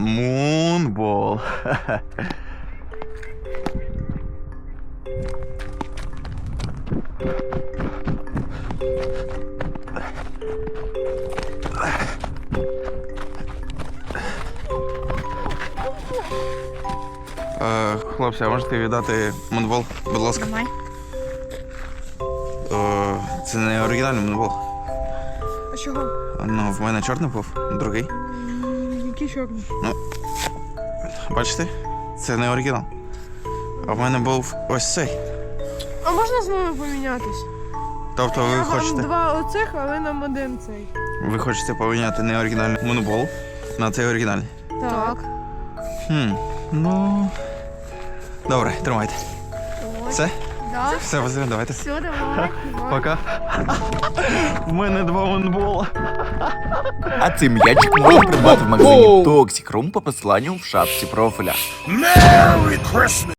Мунбол. Е, Хлопці, а можете віддати мунбол, будь ласка? Е, Це не оригінальний мунбол. А чого? Ну, в мене чорний був, другий. Які чорні? Бачите? Це не оригінал. А в мене був ось цей. А можна з ними помінятись? Тобто ви Нам хочете, два оцих, але нам один цей. ви хочете поміняти не оригінальний мунбол на цей оригінальний. Так. Хм. Ну. Добре, тримайте. Все? Да. Все, Василь, давайте. Все, давай. Пока. У мене два мунбола. А цей м'ячик можна придбати в магазині Toxic Room по посиланню в шапці профіля.